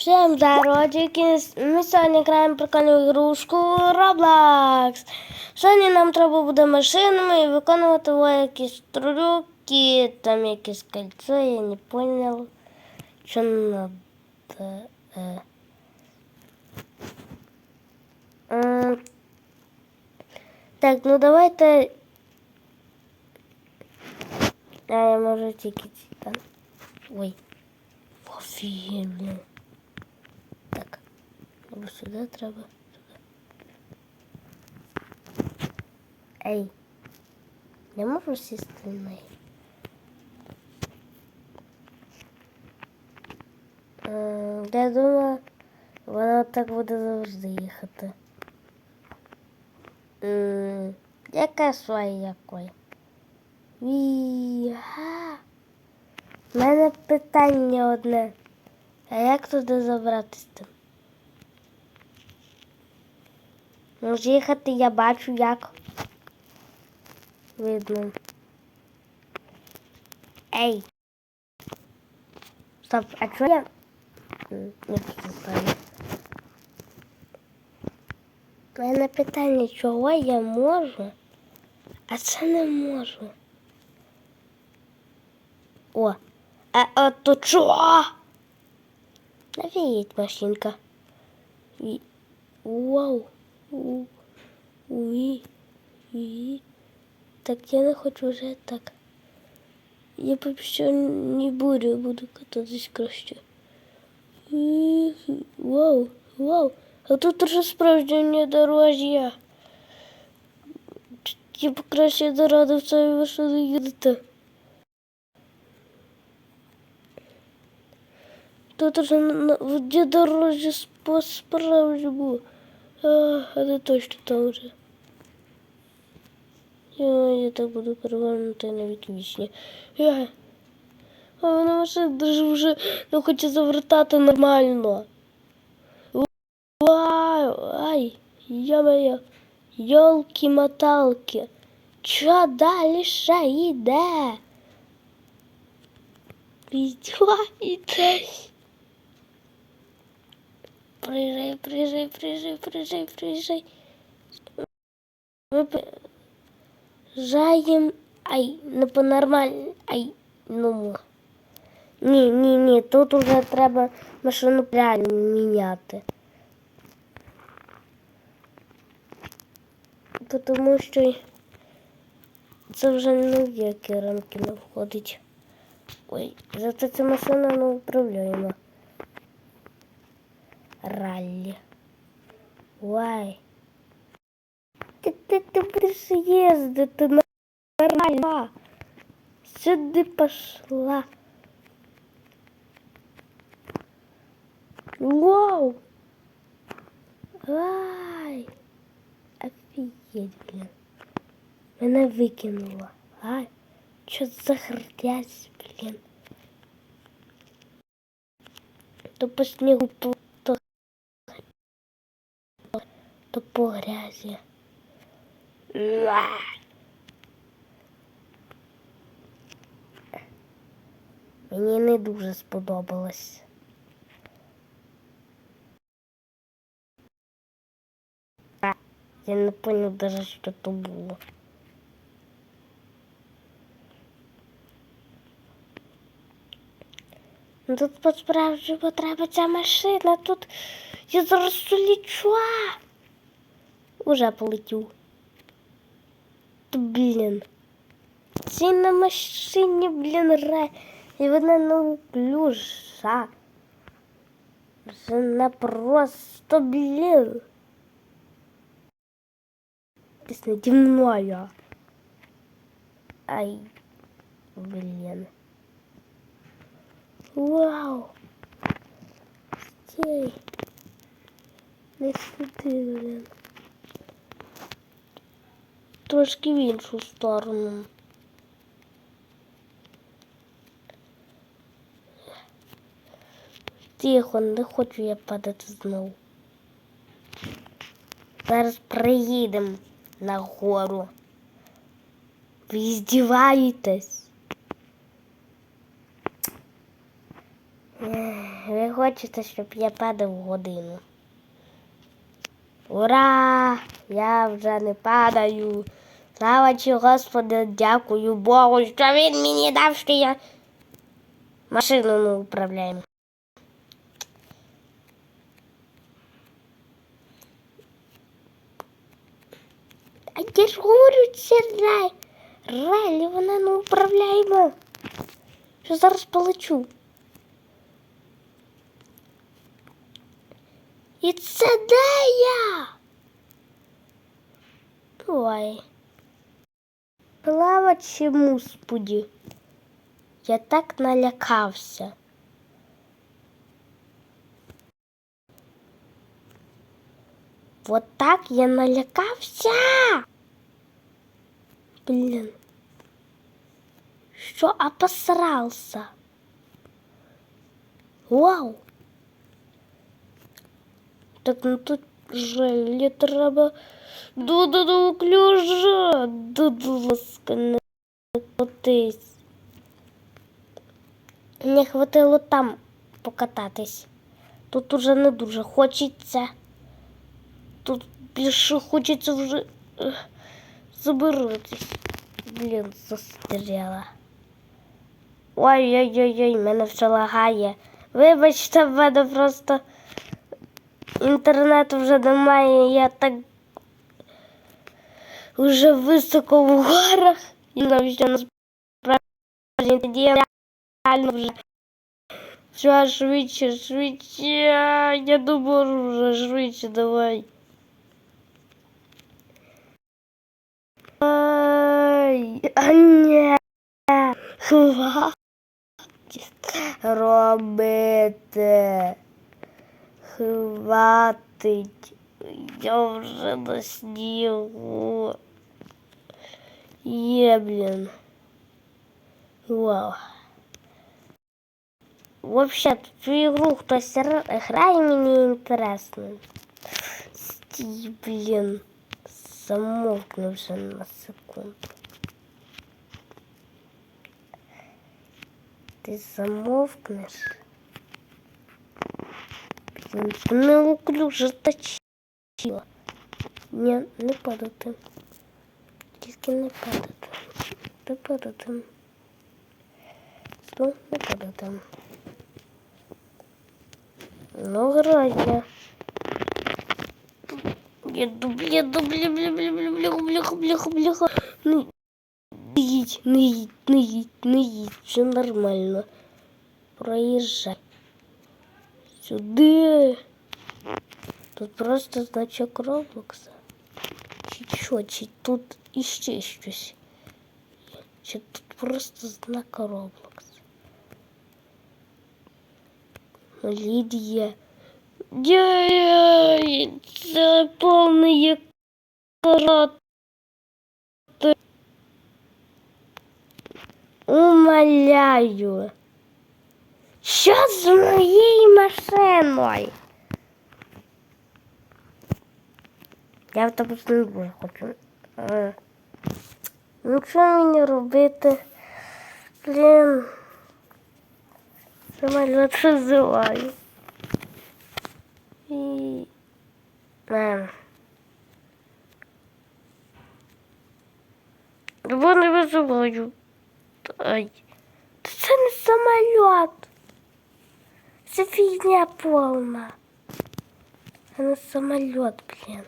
Всем здорочки! Ми сьогодні граємо прикольну ігрушку Roblox. Сьогодні нам треба буде машинами і виконувати во якісь трюки, там якесь кольцо, я не понял, що надо. Е. М, Так, ну давайте. А я можу тільки ці там. Ой. Офігенно. Або сюди треба. Ей. Не можу сісти на неї. Ем, Я думаю, вона так буде завжди їхати. М, Яка своя якої? Віга. У мене питання одне. А як туди забратися? там? Може їхати я бачу як. Видно. Ей. Стоп, а чого я? Не поставлю. У мене питання, чого я можу, а це не можу. О, а, а то чого? Навіють машинка. І... У-. Уї. Так я не хочу вже так. Я що не буду, буду кататись краще. Уї. Вау, вау. А тут уже справжнє дорожжя. Я б краще дорадив цієї машини їздити. Тут уже на, дорожжя по справжньому. А, а точно там вже. Я, я так буду перевернути на віки вічні. Я, а вона машина даже вже не хоче завертати нормально. Вау, ай, я-моє, йолки-моталки. Чо далі ще йде? Підійдесь. Приїжджай, приїжджай, приїжджай, приїжджай, приїжджай. Ми приїжджаємо, ай, ну по нормально, ай, ну. Ні, ні, ні, тут уже треба машину реально міняти. Тому що це вже не в які рамки не входить. Ой, зато ця машина не управляємо. Раллі. Вай. Ти, ти, ти будеш їздити нормально. Сюди пошла. Вау! Ай! Офігеть, блін. Мене викинуло. А? Що за грязь, блін? То по снігу, то, по грязі. Мені не дуже сподобалось. Я не понял даже, що то було. Ну тут по-справжньому треба ця машина. Тут я зараз улічу. Уже полетів. Та, блін. Ці на машині, блін, ре. І вона неуклюжа. Вона просто, блін. Десь наді мною. Ай, блін. Вау! Стій! Не сюди, блін. Трошки в іншу сторону. Тихо, не хочу я падати знову. Зараз приїдемо на гору. Ви здіваєтесь. Ви хочете, щоб я падав годину. Ура! Я вже не падаю. Слава чи Господи, дякую Богу, що він мені дав, що я машину не управляю. А я ж говорю, це рай. Райлі, вона не управляємо. Що зараз полечу. І це де я? Ой. Слава чому спуді. Я так налякався. Вот так я налякався. Блин. Що обосрался? Вау. Так ну тут жаль, треба до клюжа. Будь ласка, не котись. Не хватило там покататись. Тут уже не дуже хочеться. Тут більше хочеться вже ех. Блін, застряла. Ой-ой-ой, мене все лагає. Вибачте, в мене просто інтернету вже немає, я так вже високо в горах. І навіть насправді тоді я реально вже все швидше, швидше. Я думаю, вже швидше давай. Ай, а ні. Хватить робити. Хватить. Я вже на снігу. Є, блін. Вау. Вообще, цю ігру хтось р- грає, мені інтересно. Стій, блін. Замовкни вже на секунду. Ти замовкнеш? Блін, ти не уклюже точила. Ні, не падати. Тільки не падати. Не падати. Ну, не падати. Ну, грає. Еду, бледу, бля, бля, бля, бля, бля, бляха, бляха, бляха. Ну, не їдь, не їдь, не їдь, не їдь, все нормально. Проїжджай. Сюди. Тут просто значок Роблокса. Чи що, тут іще щось? Чи тут просто знак Роблокса? Лідія. Яй, це повний карат. Умоляю. Що з моєю машиною? Я тебе не хочу. Е, Ну що мені робити? Блін. Самоліт визиваю. І... Ем. Бо не визиваю. Ай. Це не самоліт. Це фігня повна. Це не самоліт, блін.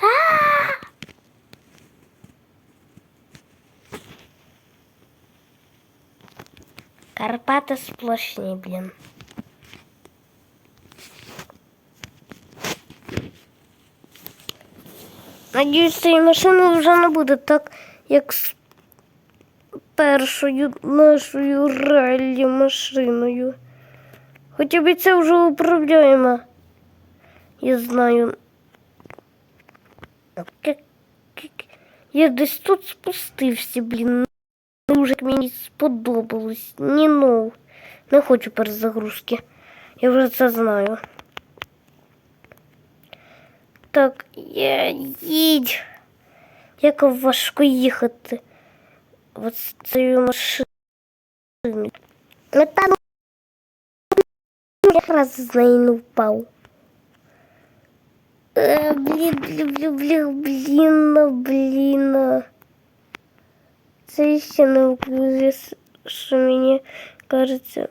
А! Карпати сплошні, блін. Надіюсь, цієї машини вже не буде так, як з першою нашою раллі машиною. Хоча б це вже управляємо. Я знаю. Я десь тут спустився, блін. Дуже мені сподобалось. Ні, ну. Не хочу перезагрузки. Я вже це знаю. Так, я їдь. Як важко їхати. От з цією машиною. Ну там раз з неї не впав. Е, блін, блін, блін, блін, блін, ну, блін. ну. Це ще не вкузе, що мені кажеться.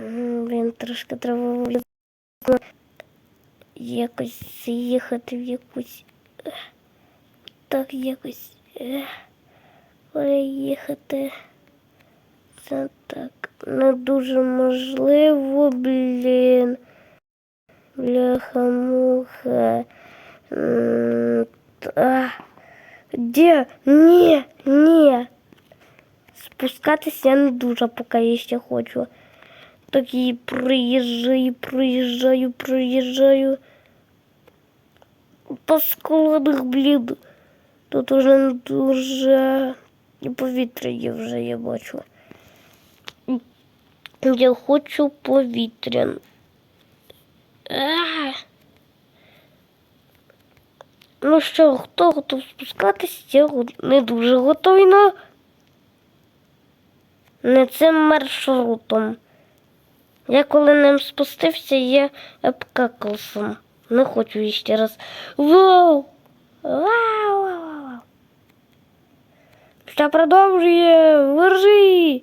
М, Блін, трошки треба було якось їхати в якусь. ех, Так якось ех, переїхати. Це так не дуже можливо, блін. Бляха-муха. Де? Ні, ні. Спускатися я не дуже поки я ще хочу. Так і проїжджаю, проїжджаю, проїжджаю. По складах, блін. Тут уже не дуже. І повітря є вже, я бачу. Я хочу повітря. Ну що, хто готов спускатись? Я не дуже готовий, но не цим маршрутом. Я коли ним спустився, я обкакався. Не хочу ще раз. Вау! Вау! Що продовжує? Вержи!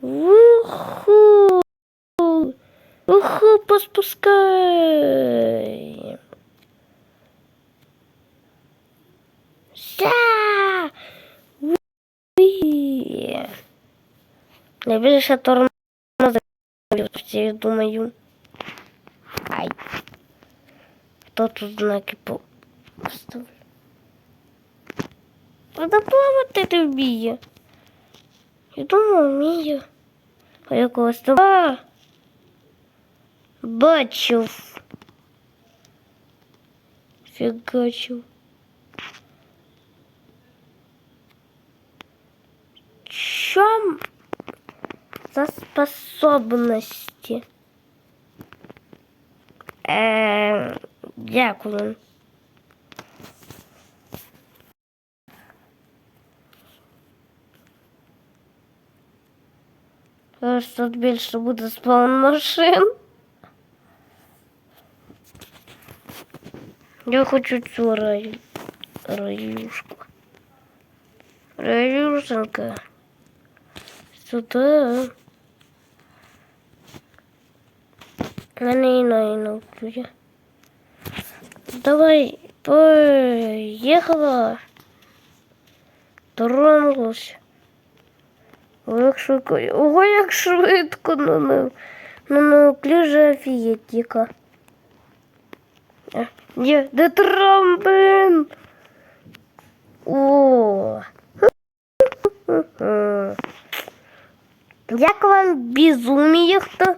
Уху! Уху, поспускай! Ся! Найбільше тормозив, я думаю. Ай. Хто тут знаки по- поставив? Правда, плавати ти вміє. Я думаю, вмію. А якогось там. Бачив. Фігачив. Чом за способності? Е, дякую. Ось тут більше буде спаун машин. Я хочу цю раю... раюшку. Раюшенка. Сюди. На неї не навчу я. Давай, поїхала. Тронулась. Ого, як швидко. Ого, як швидко ну, ну, ну, ну, кліже офігетіка. Де, де трамплин? О. Як вам безуміє, хто?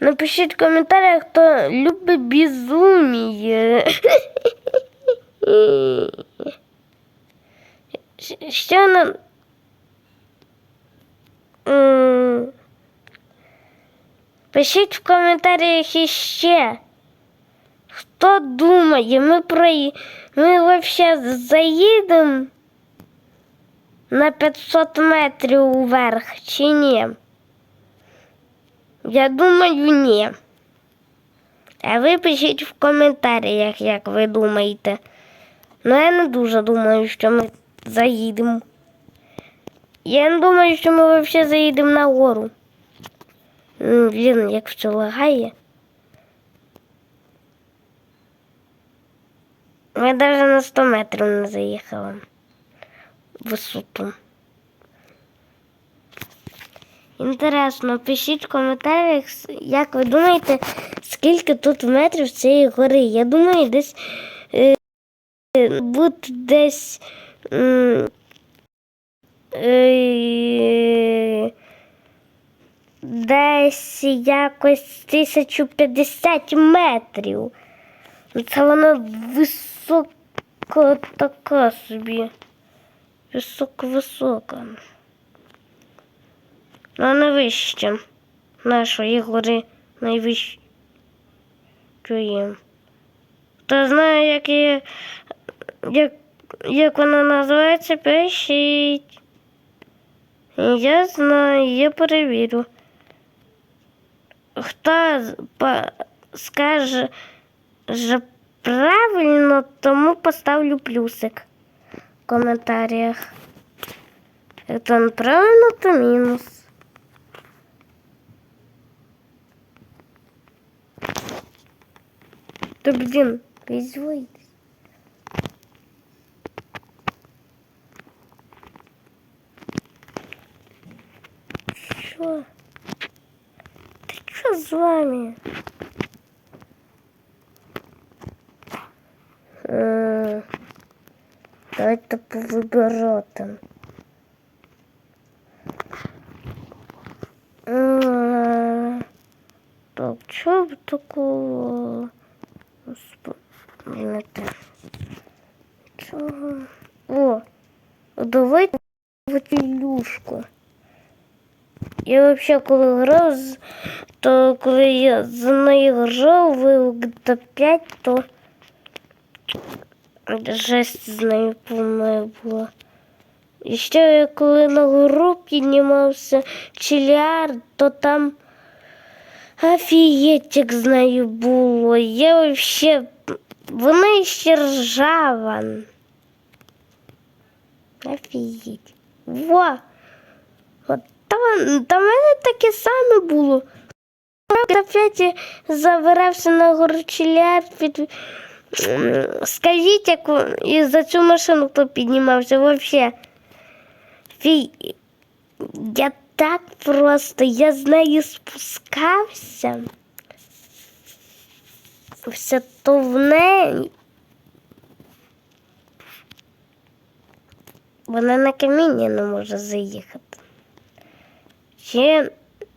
Напишіть в коментарях, хто любить безуміє. Щ- Що нам... М, Пишіть в коментарях іще. Хто думає, ми про... ми вообще заїдемо на 500 метрів вверх чи ні? Я думаю, ні. А ви пишіть в коментарях, як ви думаєте. Ну, я не дуже думаю, що ми заїдемо. Я не думаю, що ми взагалі заїдемо на гору. Блін, як все лагає. Ми навіть на 100 метрів не заїхали. Висоту. Інтересно, пишіть в коментарях, як ви думаєте, скільки тут метрів цієї гори. Я думаю, десь е, буде десь е, десь якось 1050 метрів. Це вона висока така собі. Високо-висока. Ну, не вище нашої гори найвищої. Хто знає, як, як, як вона називається, пишіть. Я знаю, я перевірю. хто з- по- скаже же правильно, тому поставлю плюсик в коментарях. Якщо неправильно, то мінус. Да блин, изводитесь. Чё? Чё с вами? М, Давайте повибирати. М, Так, чого б такого? Господи, не те. Чого? О, давайте в Ілюшку. Я вообще коли грав, з- то коли я за нею грав в GTA 5, то жесть з нею повною була. І ще я коли на гору піднімався чиліард, то там як з нею було. Я вообще. Вона ще ржава. Офігеть. Во! От там, там мене таке саме було. Опять забирався на гору під. Скажіть, і за цю машину хто піднімався вообще. Я так просто, я з нею спускався. Все то в неї. Вона на каміння не може заїхати. Ще,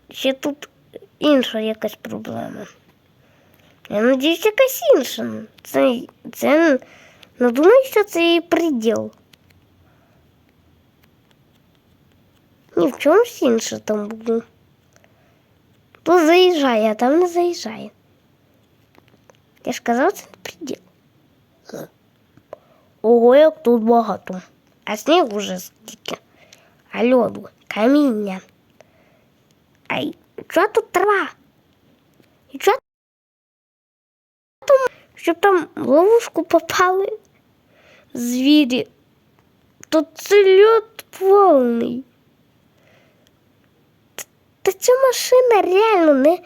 ще тут інша якась проблема. Я надіюсь, якась інша. Це, це не думаю, що це її приділ. Ні в чомусь інше там було. Тут заїжджає, а там не заїжджає. Я ж казав, це не приділ. Ого, як тут багато. А снігу вже скільки. А льоду, каміння. Ай, Що тут трава? І що там, щоб там в ловушку попали звірі? Тут це льод повний. Та ця машина реально не,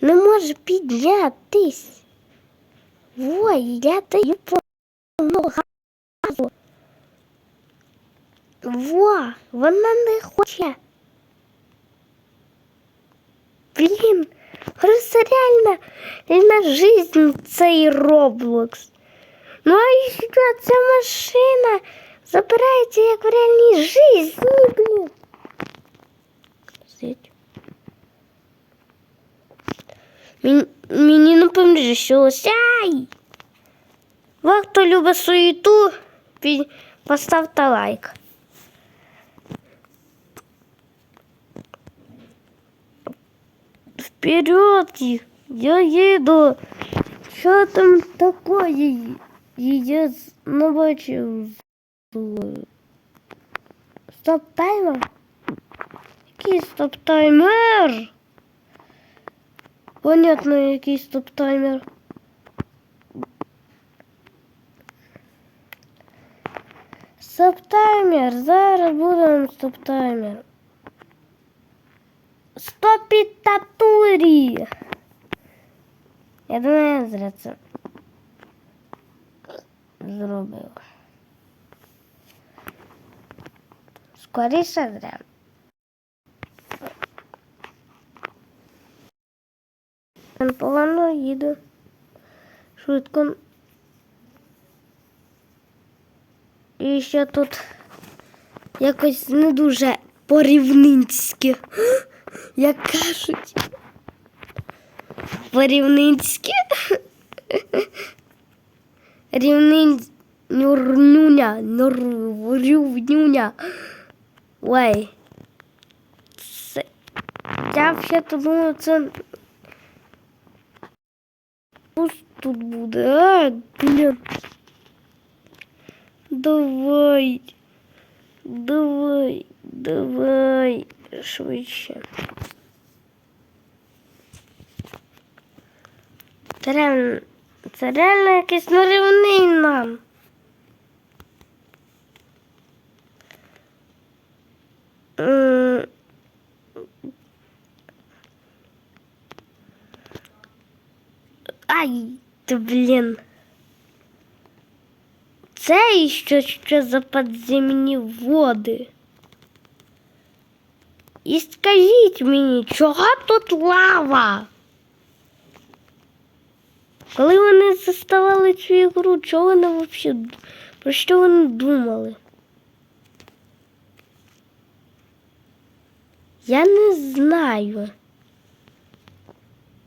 не може піднятись. Ой, я даю повного газу. Во, вона не хоче. Блін, це реально реально жизнь цей Роблокс. Ну а що ця машина забирається як в реальній житті, блін. Сидь. Мені, мені не поміщилося. Ай! Ви, хто любить суєту, під- поставте лайк. Вперед! Я еду. Що там такое? Я не бачив. Стоп-таймер? Який стоп-таймер? Понятно, який стоп-таймер. Стоп-таймер. Зараз будемо стоп-таймер. Стопітатурі. Я думаю, я зря це зробив. Скоріше зря. Погано їду. Швидко. І ще тут якось не дуже порівнинське. Як кажуть. Порівнинське. Рівнин нюрнюня, нюрнюня. Ой. Це... Я взагалі думаю, це Ось тут буде. А, блін. Давай. Давай, давай. Швидше. Це реально, це реально якийсь нерівний нам. Ай, ти блін. Це іще що за підземні води. І скажіть мені, чого тут лава? Коли вони заставали цю ігру, чого вони взагалі, про що вони думали? Я не знаю.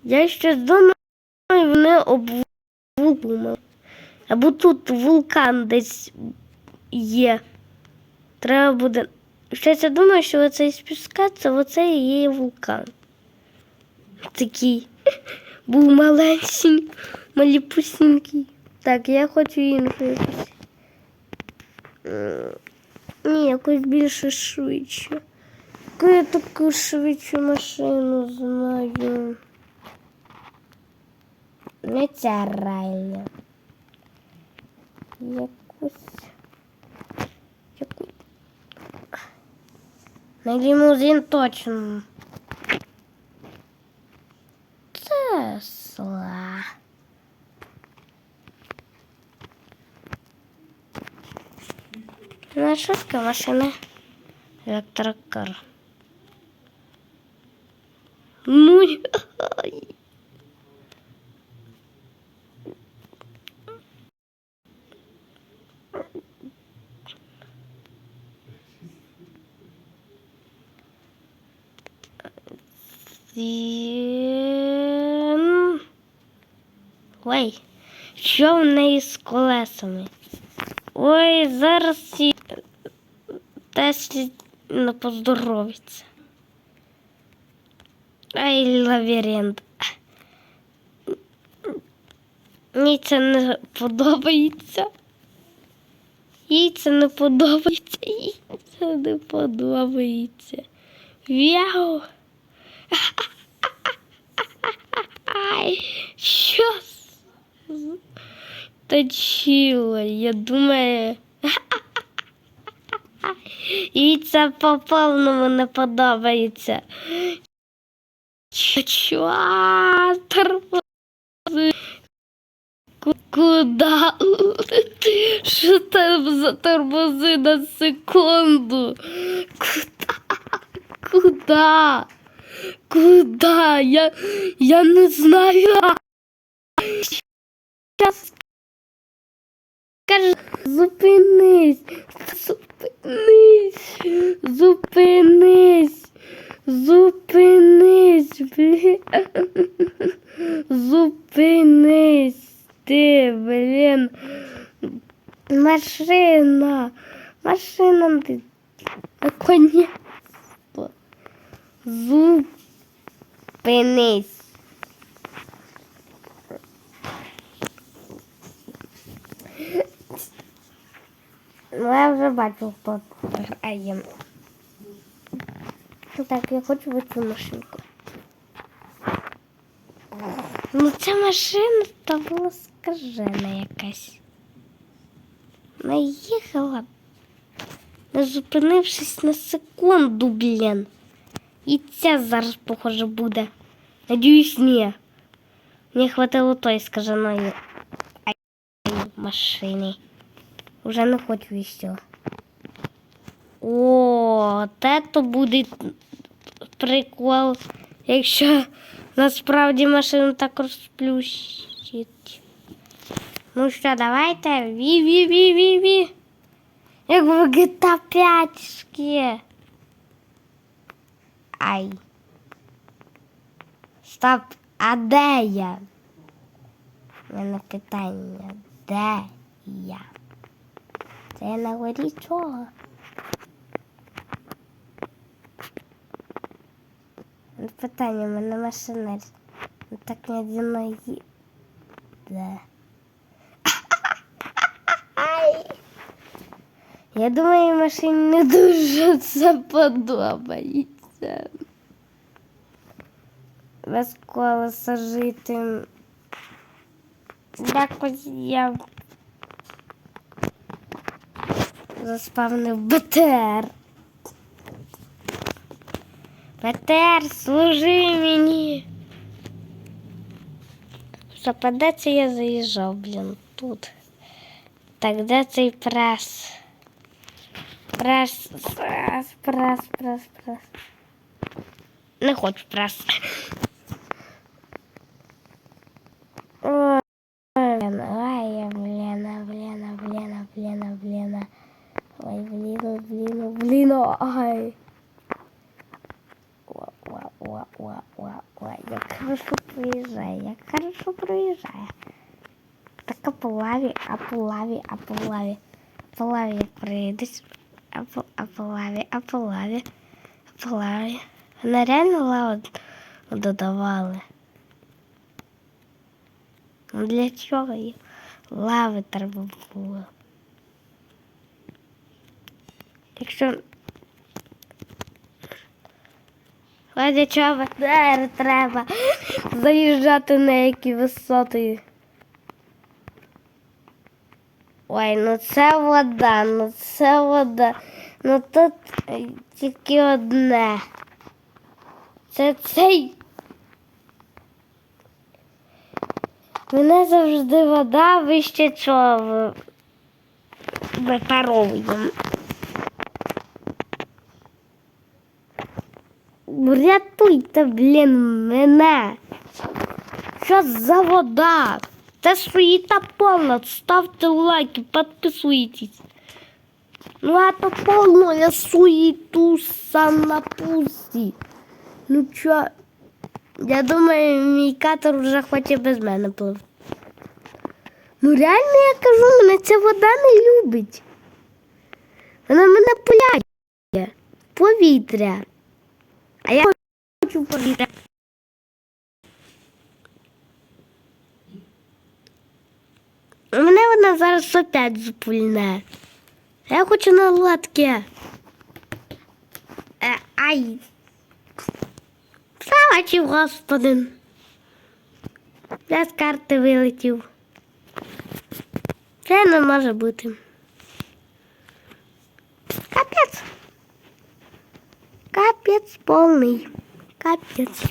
Я ще думаю, вони обвумали. Або тут вулкан десь є. Треба буде. Щось я думаю, що оцей з піска, це оце і є вулкан. Такий був маленький, маліпусінький. Так, я хочу іншу якусь. М, Ні, якусь більше швидше. Яку я таку швидшу машину знаю. Не ця реальна. Якусь. На лімузин точно. Тесла. Таке машина? Електрокар. Ну, з? Ой, зараз і Теслі не поздоровиться. Ай, лабіринт. Мені це не подобається. Їй це не подобається. Їй це не подобається. Вяу. Ай, що? з- Точило, я думаю. Їй це по повному не подобається. Ку- Куда? Що там за тормози на секунду? Куда? Куда? Куда? Я, я не знаю. Щас Скажи, зупинись, зупинись, зупинись, зупинись, блін. Зупинись, ти, блін. Машина, машина, ти. Наконец-то. Зупинись. Ну, я вже бачу, хто грає. Так, я хочу в цю машинку. Ну, ця машина та була скажена якась. Наїхала, не зупинившись на секунду, блін. І ця зараз, похоже, буде. Надіюсь, ні. Мені хватило той скаженої машини. Уже не хочу іще. О, те то буде прикол, якщо насправді машину так розплющить. Ну що, давайте. Ві-ві-ві-ві-ві. Як в GTA 5 Ай. Стоп, а де я? У мене питання. Де я? Це я на горі чого? Питання, машина ну, так медленно їде. Я думаю, машині не дуже це подобається. Без колеса жити Якось я заспавнив БТР. БТР, служи мені. Це я заїжджав, блін, тут. Так, де цей прес? Прес, прес, прес, прес, прес. Не хочу прес. Ой, блін, ой, блін, блін, блін, блін, блін. Ой, блін, блін, блін, ой. О, о, о, о, о, о, як хорошо проїжджає, як хорошо проїжджає. Так а по лаві, а по а по лаві. По лаві як проїдеш, а по, а по лаві, а по лаві, а по лаві. Вона реально лаву додавали. Ну для чого їх лави треба було? Якщо Ради чого треба заїжджати на які висоти. Ой, ну це вода, ну це вода. Ну тут е, тільки одне. Це цей. Мене завжди вода вище чого випаровуємо. Врятуйте, блін, мене. Що за вода? Це суєта повна. Ставте лайки, підписуйтесь. Ну, а то повно я суету сам на пусті. Ну чо? Я думаю, мій катер вже хоче без мене плив. Ну реально я кажу, мене ця вода не любить. Вона мене пуляє. Повітря. А я хочу повітря. Вона зараз опять запульне. Я хочу на лодке. Е, ай. Слава господин. Я з карти вилетів. Це не може бути. Капець. Капец полный. Капец.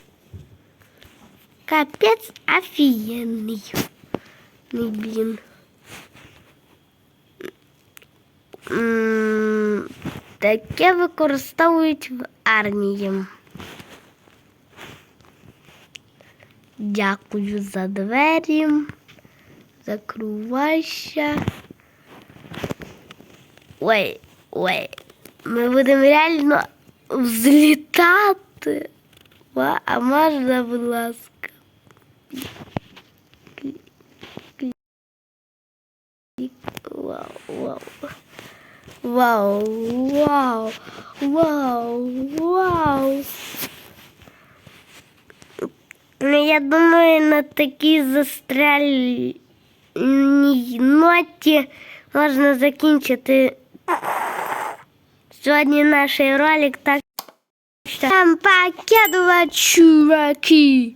Капец офигенный. Ну, блин. Таке використовують в армії. Дякую за двері. Закривайся. Ой, ой. Ми будемо реально взлітати. А можна, будь ласка. Вау, вау, вау, вау. Ну, я думаю, на такій застряльній ноті можна закінчити сьогодні наш ролик. Так що там пакетова чуваки.